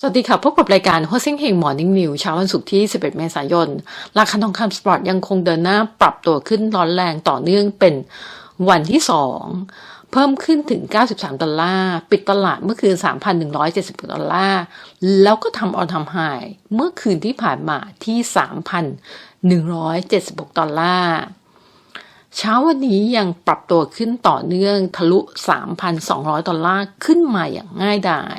สวัสดีค่ะ พบกับรายการหัวเซ็งเฮงมอร์นิ่งนิวเช้าวันศุกร์ที่ 11 เมษายน ราคาทองคำสปอร์ตยังคงเดินหน้าปรับตัวขึ้นร้อนแรงต่อเนื่องเป็นวันที่ 2 เพิ่มขึ้นถึง 93 ดอลลาร์ ปิดตลาดเมื่อคืน 3,170 ดอลลาร์ แล้วก็ทำออนทำไฮเมื่อคืนที่ผ่านมาที่ 3,176 ดอลลาร์เช้าวันนี้ยังปรับตัวขึ้นต่อเนื่องทะลุ 3,200 ดอลลาร์ขึ้นมาอย่างง่ายดาย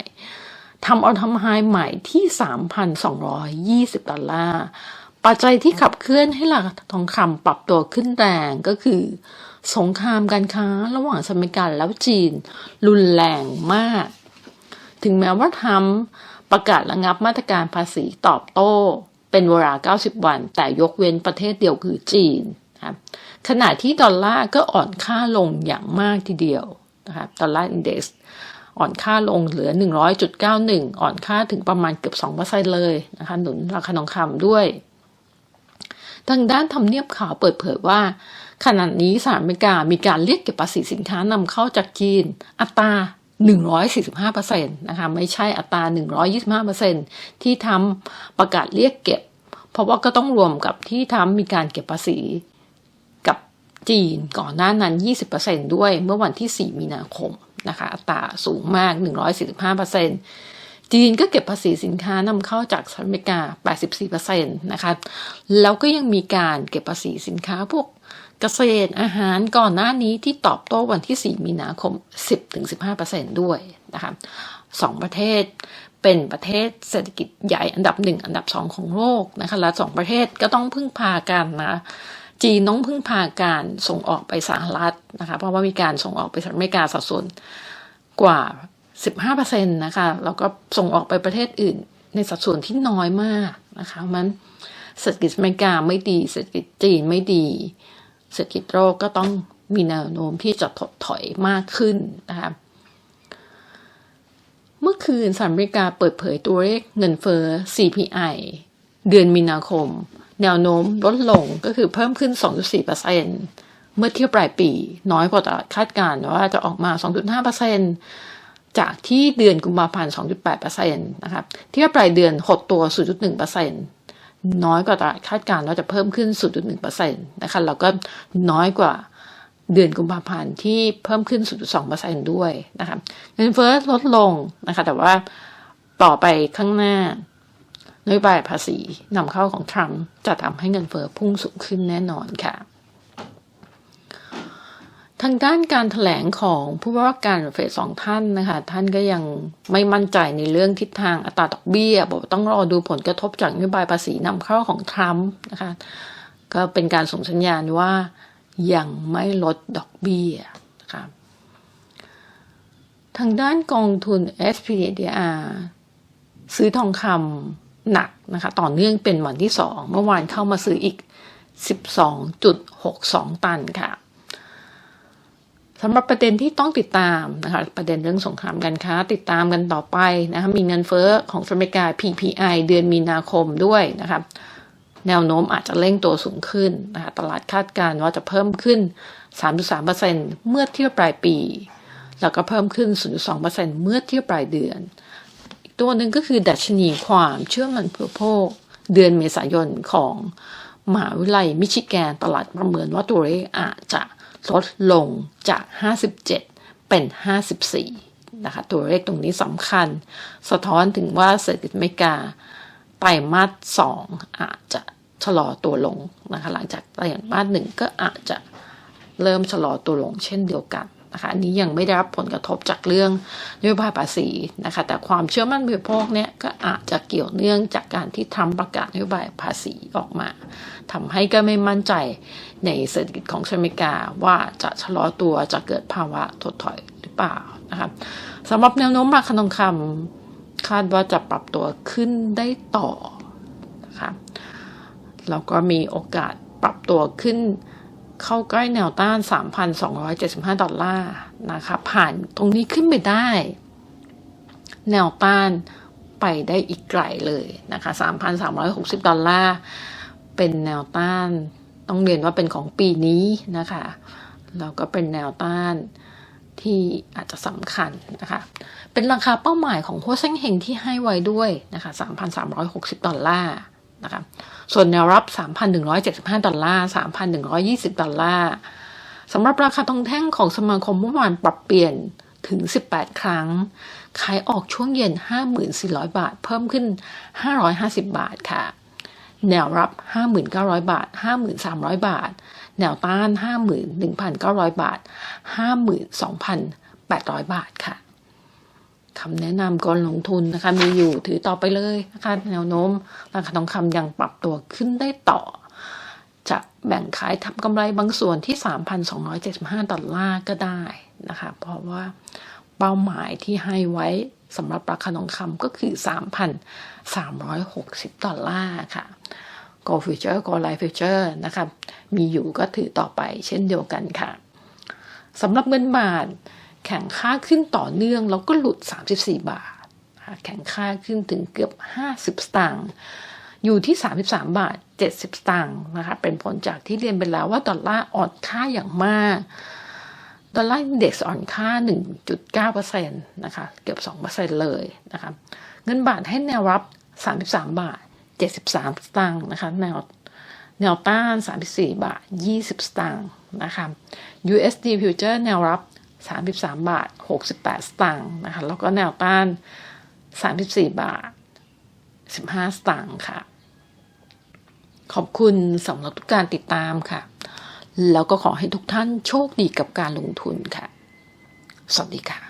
ทำเอาทำไฮใหม่ที่ 3,220 ดอลลาร์ ปัจจัยที่ขับเคลื่อนให้ราคาทองคำปรับตัวขึ้นแรงก็คือ สงครามการค้าระหว่างสหรัฐอเมริกาแล้วจีน รุนแรงมาก ถึงแม้ว่าทำประกาศระงับมาตรการภาษีตอบโต้ เป็นเวลา 90 วัน แต่ยกเว้นประเทศเดียวคือจีนครับขณะที่ดอลลาร์ก็อ่อนค่าลงอย่างมากทีเดียวนะครับดอลลาร์อินเด็กซ์ อ่อนค่าลงเหลือ 100.91 อ่อนค่าถึงประมาณเกือบ2%เลยนะคะหนุนราคาทองคำด้วย ทางด้านทำเนียบข่าวเปิดเผยว่า ขณะนี้สหรัฐอเมริกามีการเรียกเก็บภาษีสินค้านำเข้าจากจีน อัตรา145%นะคะไม่ใช่อัตรา 125%ที่ทำประกาศเรียกเก็บ เพราะว่าก็ต้องรวมกับที่ทำมีการเก็บภาษีกับจีนก่อนหน้านั้น 20%ด้วยเมื่อวันที่ 4 มีนาคม นะคะอัตราสูงมาก 145%จีนก็เก็บภาษีสินค้านำเข้าจากสหรัฐอเมริกา 84%นะคะแล้วก็ยังมีการเก็บภาษีสินค้าพวกเกษตรอาหารก่อนหน้านี้ที่ตอบโต้วันที่ 4 มีนาคม 10-15%ด้วยนะคะสองประเทศเป็นประเทศเศรษฐกิจใหญ่อันดับหนึ่งอันดับสองของโลกนะคะและสองประเทศก็ต้องพึ่งพากันนะ จีนต้องพึ่งพาการส่งออกไปสหรัฐนะคะ เพราะว่ามีการส่งออกไปสหรัฐอเมริกาสัดส่วนกว่า 15%นะคะ แล้วก็ส่งออกไปประเทศอื่น ในสัดส่วนที่น้อยมากนะคะมันเศรษฐกิจอเมริกาไม่ดี เศรษฐกิจจีนไม่ดี เศรษฐกิจโลกก็ต้องมีแนวโน้มที่จะถดถอยมากขึ้นนะคะเมื่อคืนสหรัฐอเมริกาเปิดเผยตัวเลขเงินเฟ้อ CPI เดือนมีนาคม แนวโน้มลดลงก็คือเพิ่มขึ้น 2.4%เมื่อเทียบปลายปี น้อยกว่าคาดการณ์ว่าจะออกมา 2.5%จากที่เดือนกุมภาพันธ์ 2.8%นะครับเทียบปลายเดือนหดตัว 0.1%น้อยกว่าตลาดคาดการณ์ว่าจะเพิ่มขึ้น 0.1%นะคะแล้วก็น้อยกว่าเดือนกุมภาพันธ์ที่เพิ่มขึ้น 0.2%ด้วยนะคะเงินเฟ้อลดลงนะคะแต่ว่าต่อไปข้างหน้า นโยบายภาษีนำเข้าของทรัมป์จะทำให้เงินเฟ้อพุ่งสูงขึ้นแน่นอนค่ะ ทางด้านการถแถลงของผู้ว่าการเฟดสองท่านนะคะ ท่านก็ยังไม่มั่นใจในเรื่องทิศทางอัตราดอกเบี้ย บอกต้องรอดูผลกระทบจากนโยบายภาษีนำเข้าของทรัมป์นะคะ ก็เป็นการส่งสัญญาณว่ายังไม่ลดดอกเบี้ยนะคะทางด้านกองทุน SPDR ซื้อทองคำ หนักนะคะต่อเนื่องเป็นวันที่สองเมื่อวานเข้ามาซื้ออีก 12.62 ตันค่ะสำหรับประเด็นที่ต้องติดตามนะคะประเด็นเรื่องสงครามการค้าติดตามกันต่อไปนะคะมีเงินเฟ้อของสหรัฐอเมริกา PPI เดือนมีนาคมด้วยนะคะแนวโน้มอาจจะเร่งตัวสูงขึ้นนะคะตลาดคาดการณ์ว่าจะเพิ่มขึ้น 3.3%เมื่อเทียบปลายปี แล้วก็เพิ่มขึ้น 0.2%เมื่อเทียบปลายเดือน ตัวหนึ่งก็คือดัชนีความเชื่อมั่นผู้โภคเดือนเมษายนของมหาวิทยาลัยมิชิแกนตลาดประเมินว่าตัวเลขอาจจะลดลงจาก 57 เป็น 54 นะคะ ตัวเลขตรงนี้สำคัญ สะท้อนถึงว่าเศรษฐกิจอเมริกาไตรมาสสอาจจะชะลอตัวลงนะคะ หลังจากไตรมาสหนึ่งก็อาจจะเริ่มชะลอตัวลงเช่นเดียวกัน นะคะอันนี้ยังไม่ได้รับผลกระทบจากเรื่องนโยบายภาษีนะคะ แต่ความเชื่อมั่นบริโภคเนี่ยก็อาจจะเกี่ยวเนื่องจากการที่ทำประกาศนโยบายภาษีออกมาทำให้ก็ไม่มั่นใจในเศรษฐกิจของอเมริกาว่าจะชะลอตัวจะเกิดภาวะถดถอยหรือเปล่านะคะสำหรับแนวโน้มราคาทองคำคาดว่าจะปรับตัวขึ้นได้ต่อนะคะแล้วก็มีโอกาสปรับตัวขึ้น เข้าใกล้แนวต้าน 3,275 ดอลลาร์นะคะผ่านตรงนี้ขึ้นไปได้ แนวต้านไปได้อีกไกลเลยนะคะ 3,360 ดอลลาร์เป็นแนวต้านต้องเรียนว่าเป็นของปีนี้นะคะแล้วก็เป็นแนวต้านที่อาจจะสำคัญนะคะ เป็นราคาเป้าหมายของหัวเซ้งเฮงที่ให้ไว้ด้วยนะคะ 3,360 ดอลลาร์ นะคะส่วนแนวรับ 3,175 ดอลลาร์ 3,120 ดอลลาร์สำหรับราคาทองแท่งของสมาคมเมื่อวานปรับเปลี่ยนถึง 18 ครั้ง ขายออกช่วงเย็น 5,400 บาท เพิ่มขึ้น 550 บาทค่ะ แนวรับ 5,900 บาท 5,300 บาท แนวต้าน 51,900 บาท 52,800 บาทค่ะ คำแนะนำก่อนลงทุนนะคะมีอยู่ถือต่อไปเลยนะคะแนวโน้มราคาทองคำยังปรับตัวขึ้นได้ต่อ จะแบ่งขายทำกำไรบางส่วนที่ 3,275 ดอลลาร์ก็ได้นะคะ เพราะว่าเป้าหมายที่ให้ไว้สำหรับราคาทองคำก็คือ 3,360 ดอลลาร์ค่ะ Go Future Go Life Future นะคะมีอยู่ก็ถือต่อไปเช่นเดียวกันค่ะสำหรับเงินบาท แข่งค่าขึ้นต่อเนื่องแล้วก็หลุด 34 บาท แข่งค่าขึ้นถึงเกือบ 50 สตางค์อยู่ที่ 33 บาท 70 สตางค์นะคะเป็นผลจากที่เรียนไปแล้วว่าดอลลาร์อ่อนค่าอย่างมากดอลลาร์อินเด็กซ์อ่อนค่า 1.9%นะคะ เกือบ 2%เลยนะคะ เงินบาทให้แนวรับ 33 บาท 73 สตางค์นะคะ แนวแนวต้าน 34 บาท 20 สตางค์นะคะ USD Future แนวรับ 33 บาท 68 สตางค์นะคะ แล้วก็แนวต้าน 34 บาท 15 สตางค์ค่ะ ขอบคุณสำหรับทุกการติดตามค่ะ แล้วก็ขอให้ทุกท่านโชคดีกับการลงทุนค่ะ สวัสดีค่ะ